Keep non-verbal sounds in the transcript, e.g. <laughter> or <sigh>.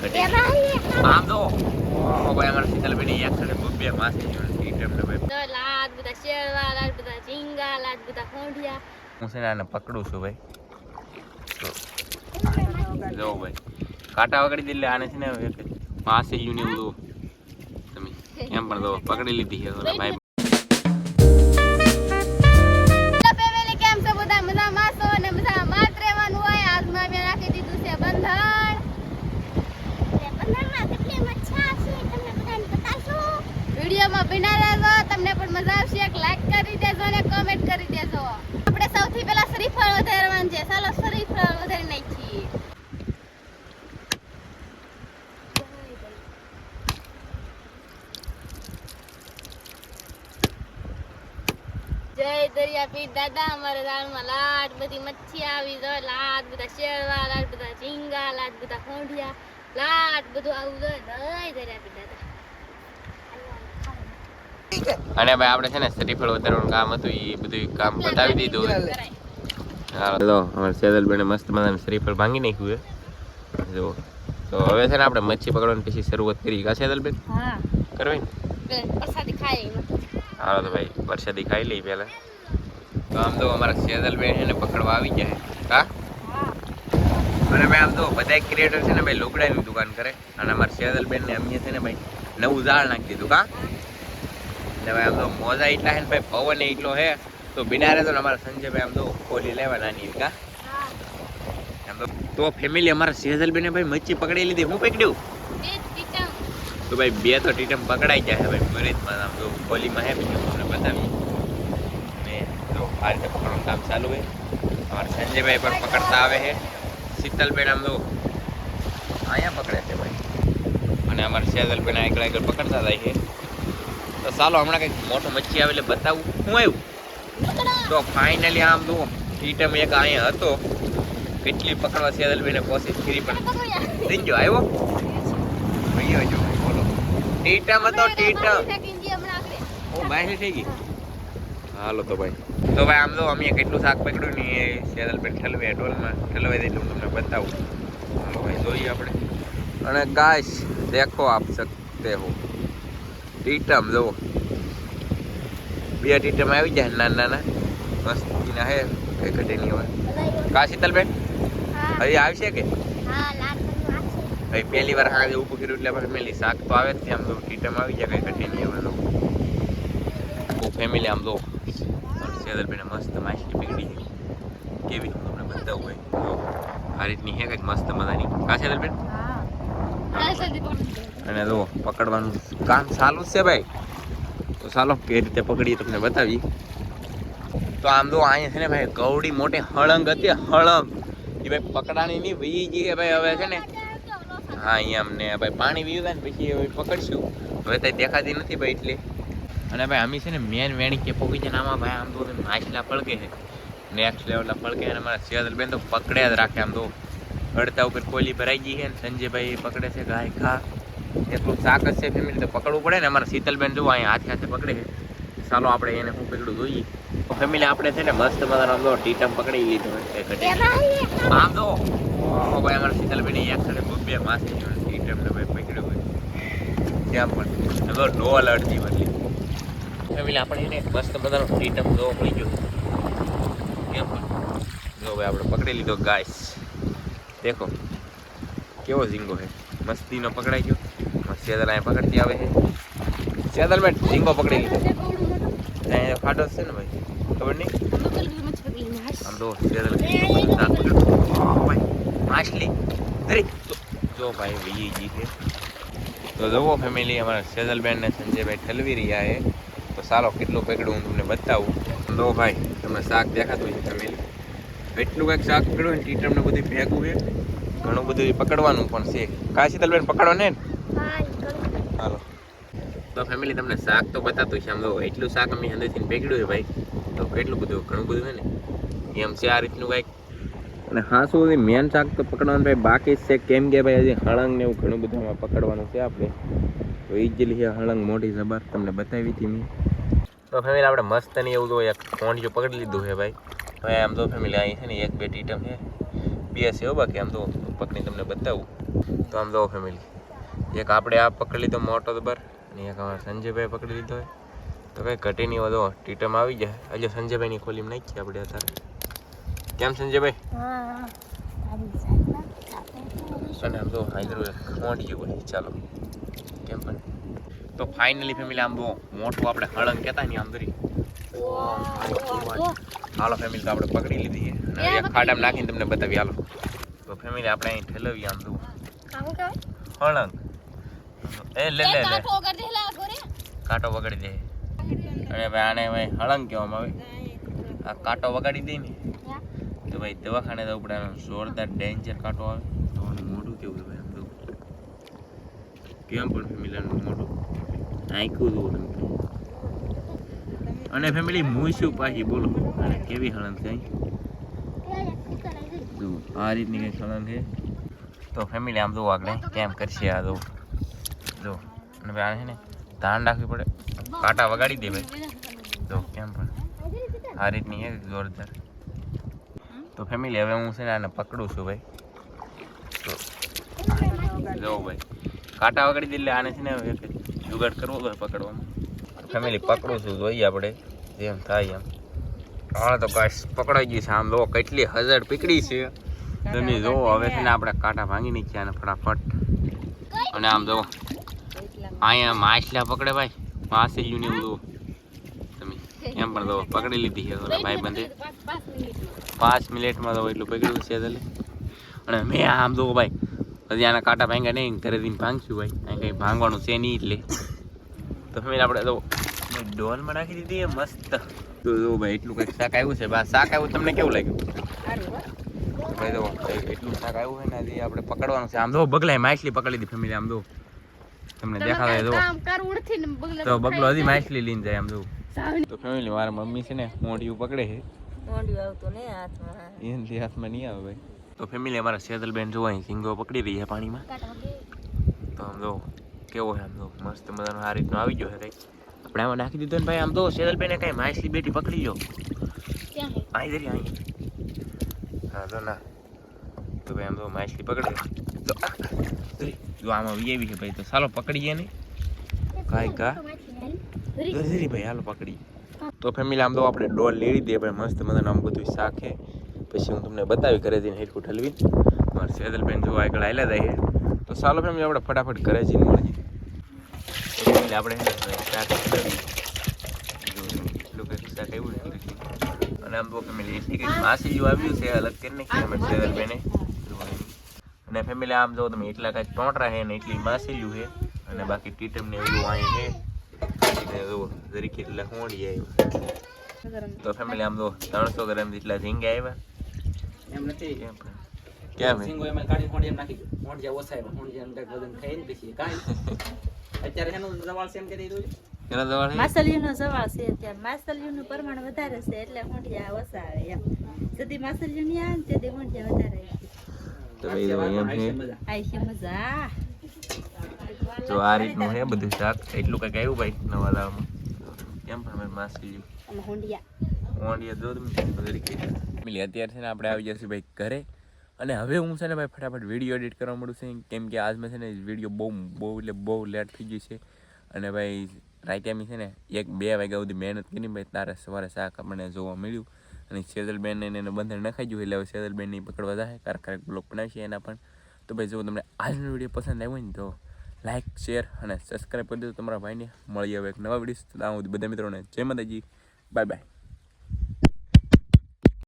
આમ તો ઓ ભાઈ અમારા શીતલબેન એક સાથે બબ્બે માસે ઈટમ ને ભાઈ. લાડ બધા શેરવા લાડ બધા ઝીંગા લાડ બધા ખોંડિયા હું છે ને આને પકડું છું ભાઈ. જો ભાઈ. કાંટા વગડી દે એટલે આને છે ને એક માસેલ્યું એવું તમે એમ પણ પકડી લીધી છે ભાઈ વિડીયોમાં રહેજો તમને પણ મજા આવશે. એક લાઈક કરી દેજો અને કમેન્ટ કરી દેજો. આપણે સૌથી પહેલા શ્રીફળ વધારવાનું છે. ચાલો શ્રીફળ વધારી નાખીએ. જય દરિયાપીર દાદા, અમારે દાળમાં લાડ બધી મચ્છી આવી જાય લાડ બધા શેરવા લાડ બધા ઝીંગા લાડ બધા ખોંઢિયા લાડ બધું આવું જાય જય દરિયાપીર દાદા. અને ભાઈ આપણે છે ને શ્રીફળ વધારવાનું કામ હતું એ બધું કામ બતાવી દીધું. હાલો અમારે સેદલબેને મસ્ત મજાનું શ્રીફળ ભાંગી નાખ્યું છે. જો તો હવે છે ને આપણે મચ્છી પકડવાની પછી શરૂઆત કરી કા સેદલબેન? હા. કરવી. હાલો તો ભાઈ વરસાદી ખાઈ લઈ પહેલા. તો આમ તો અમારા સેદલબેન એને પકડવા આવી જાય હા. અને મેં આમ તો બધા ક્રિએટર છે ને ભાઈ લુગડાની દુકાન કરે. અને અમારા સેદલબેન ને અમને છે ને ભાઈ નવું ઝાડ નાખી દીધું. કા? એટલે ભાઈ આમ તો મોજા એટલા છે ભાઈ, પવન એટલો હે તો બિનારે તો અમારા સંજયભાઈ આમ તો ખોલી લેવા નાની કા તો ફેમિલી અમારા સેજલબેને ભાઈ મચ્છી પકડી લીધી. હું પકડ્યું. તો ભાઈ બે તો ટીટમ પકડાઈ ગયા છે ભાઈ બરીજમાં આમ તો ખોલીમાં હે બીજું તમને બતાવીએ. ને તો આ રીતે પકડવાનું કામ ચાલુ છે. અમારા સંજયભાઈ પણ પકડતા આવે છે. શીતલબેન આમ તો અહીંયા પકડે છે ભાઈ. અને અમારા સેજલબેન આગળ આગળ પકડતા જાય છે. તો ચાલો હમણાં કંઈક મોટો મચ્છી આવે એટલે બતાવું. હું આવ્યું? તો ફાઇનલી આમ જુઓ ટીટમ એક અહીંયા હતો. કેટલી પકડવા સેજલબેને કોશિશ કરી પણ. રીંજો આવ્યો? ભાઈ જો બોલો. ટીટમ હતો ટીટમ. ઓ બાય થઈ ગઈ? હાલો તો ભાઈ. તો ભાઈ આમ તો અમે કેટલું શાક પકડ્યું ને એ સેદલબેન ઠલવે ઢોલમાં ઠલવાઈ દે હું તમને બતાવું. હાલો ભાઈ જોઈએ આપણે. અને ગાય દેખો આપ સકતે હો. ટીટમ જુઓ બે ટીટમ આવી જાય નાના નાના મસ્તીના હે કઈ નહીં હવે કા શીતલબેન હવે આવશે કે બધું. ભાઈ પહેલી વાર હાજે ઊભું કર્યું એટલે ફેમિલી શાક તો આવે જ છે આમ તો ટીટમ આવી જાય કઈ ઘટે નહીં હવે તો ફેમિલી આમ તો સેદલબેને મસ્ત માછલી પીગડી કેવી તમને બતાવું હોય આ રીતની હે કંઈક મસ્ત મજાની કા સેદલબેન હા અને જો પકડવાનું કામ ચાલુ છે ભાઈ. તો ચાલો કે રીતે પકડીએ તમને બતાવી તો આમ તો અહીંયા છે ને ભાઈ કવડી મોટી હળંગ હતી, હળંગ. એ ભાઈ પકડાણી નહીં વહી ગઈ ભાઈ હવે છે ને. હા, અહીંયા અમને ભાઈ પાણી પીવું થાય ને પછી હવે પકડશું. હવે તો દેખાતી નથી ભાઈ એટલે. અને ભાઈ અમે છે ને મેન વેણી કે પોકી છે ને આમાં ભાઈ આમ તો માછલા પળકે છે. નેક્સ્ટ લેવલના પળકે અને અમારા સિયાદલબેન તો પકડ્યા જ રાખે આમ તો અડતા ઉપર કોલી ભરાઈ ગઈ છે ને સંજયભાઈ પકડે છે, ગાય ખા. એટલું શાક છે ફેમિલી તો પકડવું પડે ને. અમારા શીતલબેન જો અહીંયા હાથે હાથે પકડે ચાલો આપણે એને હું પકડું જોઈએ. તો ફેમિલી આપણે છે ને મસ્ત મજાનો આમ તો ટીટમ પકડી લીધો આમ તો ભાઈ અમારા શીતલબેન એક સાથે બે માસે ટીટમ ને ભાઈ પકડ્યું હોય. ત્યાં પણ. હવે ડોલ અડધી બદલી. ફેમિલી આપણે એને મસ્ત મજાનો ટીટમ જોવો મળી ગયો. કેમ પણ. જો ભાઈ આપણે પકડી લીધો ગાય દેખો. કેવો ઝીંગો છે. મસ્તીનો પકડાઈ ગયો. સેદલ અહીંયા પકડતી આવે છે. સેદલ મેં ઝીંગો પકડી લીધો. અહીંયા ફાટો છે ને ભાઈ, ખબર નહીં? આમ તો સેદલ. ભાઈ, માછલી. જો- ભાઈ બીજી જી છે. તો જુઓ ફેમિલી અમારા સેજલબેન ને સંજયભાઈ ઠલવી રહ્યા છે. તો સારો કેટલું પકડ્યું હું તમને બતાવું. તો ભાઈ, તમને શાક દેખાતું છે ફેમિલી એટલું કંઈક શાક પકડ્યું ને, ટીટમ બધું ભેગું ઘણું બધું પકડવાનું પણ છે. કા શીતલબેન પકડો ને. હાલો. તો ફેમિલી તમને શાક તો બતાતું છે આમ તો એટલું શાક અમે અંદરથી પકડ્યું છે ભાઈ તો કેટલું બધું ઘણું બધું છે ને એમ છે આ રીતનું કંઈક. અને હા શું મેન શાક તો પકડવાનું ભાઈ બાકી છે કેમ કે ભાઈ હજી હળંગ ને એવું ઘણું બધું આમાં પકડવાનું છે આપણે. તો ઇઝીલી છે હળંગ મોટી જબર તમને બતાવી હતી મેં. તો ફેમિલી આપણે મસ્ત ને એવું તો એક કોંડિયું પકડી લીધું છે ભાઈ. હવે આમ તો ફેમિલી અહીં છે ને એક બે ટીટમ છે. બે છે બાકી આમ તો પકડી તમને બતાવું. તો આમ તો ફેમિલી એક આપણે આ પકડી લીધો મોટો દબર અને એક અમારા સંજયભાઈ પકડી લીધો હોય. તો કંઈ ઘટીની નહીં વધો ટીટમ આવી જાય હજુ સંજયભાઈની ખોલી નાખીએ આપણે અત્યારે. કેમ સંજયભાઈ? અને આમ તો હાઈડ્રો ખોંડી ગયું હોય ચાલો કેમ પણ. તો ફાઇનલી ફેમિલી આમ બહુ મોટું આપણે હળંગ કહેતા ને આમ દરી હાલો ફેમિલી તો આપણે પકડી લીધી અને ખાડામાં નાખીને તમને બતાવી હાલો. તો ફેમિલી આપણે અહીં ઠેલવી આમ તો. હળંગ. એ લે લે લે કાંટો વગાડી દે અને ભાઈ આને ભાઈ હળંગ કહેવામાં આવે. આ કાંટો વગાડી દે ને. તો ભાઈ દવાખાને તો પડે જોરદાર ડેન્જર કાંટો આવે. તો મોઢું કેવું છે ભાઈ આમ તો? કેમ પણ ફેમિલીનું મોઢું? આંખ્યું જુઓ તમે અને ફેમિલી મૂઈશું પાછી બોલો. અને કેવી હળંગ છે? આ રીતની કંઈક હળંગ છે. તો ફેમિલી આમ જોવા આગળ કેમ કરશે આ જો જો, અને ભાઈ આને છે ને ધાન રાખવી પડે. કાંટા વગાડી દે ભાઈ. જો, કેમ પણ. આ રીતની એક જોરદાર. તો ફેમિલી હવે હું છે ને આને પકડું છું ભાઈ. તો, જો ભાઈ, કાંટા વગાડી દે એટલે આને છે ને એક જુગાડ કરવો હોય પકડવામાં. ફેમિલી પકડું છું, જોઈએ આપણે. જેમ થાય એમ. હા તો કાશ પકડાઈ ગઈ છે. આમ જો, કેટલી હજાર પકડી છે. તમે જો, હવે છે ને આપણે કાંટા ભાંગી નાખ્યા અને ફટાફટ. અને આમ જો અહીંયા માછલા પકડે ભાઈ. માછલીયું ને એવું તમે એમ પણ તો પકડી લીધી છે ભાઈ બંધે પાંચ મિનિટમાં તો એટલું પકડ્યું છે એટલે અને મેં આમ જો ભાઈ, હજી આના કાંટા ભાંગ્યા નહીં, ઘરે જઈને ભાંગશું ભાઈ. અહીં કંઈ ભાંગવાનું છે નહીં એટલે. તો મેં આપણે તો ડોલમાં નાખી દીધી એ મસ્ત. તો જો ભાઈ, એટલું કંઈક શાક આવ્યું છે. બા, શાક આવ્યું તમને કેવું લાગ્યું? ભાઈ, તો એટલું શાક આવ્યું છે ને, હજી આપણે પકડવાનું છે. આમ તો બગલાય માછલી પકડી દીધી ફેમિલી આમ જો તમને દેખાડે જો તો. બગલો હજી માછલી લઈને જાય આમ જો. તો ફેમિલી મારા મમ્મી છે ને મોઢિયું પકડે છે. એનાથી હાથમાં નહીં આવે ભાઈ. તો ફેમિલી અમારા સેદલબેન જો અહીં સિંગો પકડી રહી છે પાણીમાં. તો આમ જો કેવો છે આમ જો મસ્ત મજાનો આ રીતનો આવી ગયો છે કંઈક. આપણે આમાં નાખી દીધો ને ભાઈ આમ તો સેદલબેને કઈ માછલી બેટી પકડી ગયો. અહીં જરી અહીં. હા તો ના. તો ભાઈ આમ તો માછલી પકડી. તો જો આમાં વીએવી છે ભાઈ તો ચાલો પકડીએ ને. કાંઈ કા? જરી ભાઈ હાલો પકડી. તો ફેમિલી આમ તો આપણે ડોલ લેડી દઈએ ભાઈ મસ્ત મજાનું આમ બધું શાખે પછી હું તમને બતાવી ઘરે જઈને હેરકું ઠલવી મારા સેદલબેન જો આગળ આવેલા જાય તો ચાલો ફેમિલી આપણે ફટાફટ ઘરે જઈને મળીએ. તો આપણે શાક શાક ને અને આમ તો ફેમિલી માસી આવ્યું છે અલગ કરી નહીં અમે સેદલબેને. અને ફેમિલી આમ જો તમે એટલા કાંઈક ટોંટરા છે ને એટલી માસેલ્યું છે. અને બાકી ટીટમ ને એવું અહીં જો જરીક એટલે હોળી આવ્યું તો ફેમિલી આમ જો ત્રણસો ગ્રામ જેટલા ઝીંગા આવ્યા એમ નથી. કેમ હે? એમાં કાઢી એમ નાખી ઓછા એમાં મોઢ જ્યાં કાંઈક વજન ખાઈ પછી. કાંઈ <laughs> અત્યારે એનું એમ દીધું છે? માસલિયુંનો સવાલ છે? માસલિયુંનું પ્રમાણ વધારે છે એટલે મૂંઢિયા ઓછા આવે એમ. સુધી માસલિયું નહીં આવે ને તેથી મૂંઢિયા વધારે આવે. તો ભાઈ એમ છે. જો આ રીતનું છે બધું શાક એટલું કંઈક આવ્યું ભાઈ નવા દાવામાં કેમ પણ અમે માસ અને હુંડિયા. દો તમે અત્યારે છે ને આપણે આવી જશે ભાઈ ઘરે. અને હવે હું છે ને ભાઈ ફટાફટ વીડિયો એડિટ કરવા મળું છું. કેમ કે આજ મેં છે ને વીડિયો બહુ બહુ એટલે બહુ લેટ થઈ ગઈ છે. અને ભાઈ રાતે અમે છે ને એક બે વાગ્યા સુધી મહેનત કરી ભાઈ તારે સવારે શાક આપણને જોવા મળ્યું. અને સેદલબેન એને બંધન નખાઈ ગયું એટલે હવે સેદલબેનની પકડવા જાય કારણ ક્યારેક બ્લોગ છે એના પણ. તો ભાઈ, જો તમને આજનો વીડિયો પસંદ આવ્યો ને તો લાઇક શેર અને સબસ્ક્રાઈબ કરી દો તમારા ભાઈને. મળીએ હવે એક નવા વીડિયો બધા મિત્રો મિત્રોને જય માતાજી. Bye bye.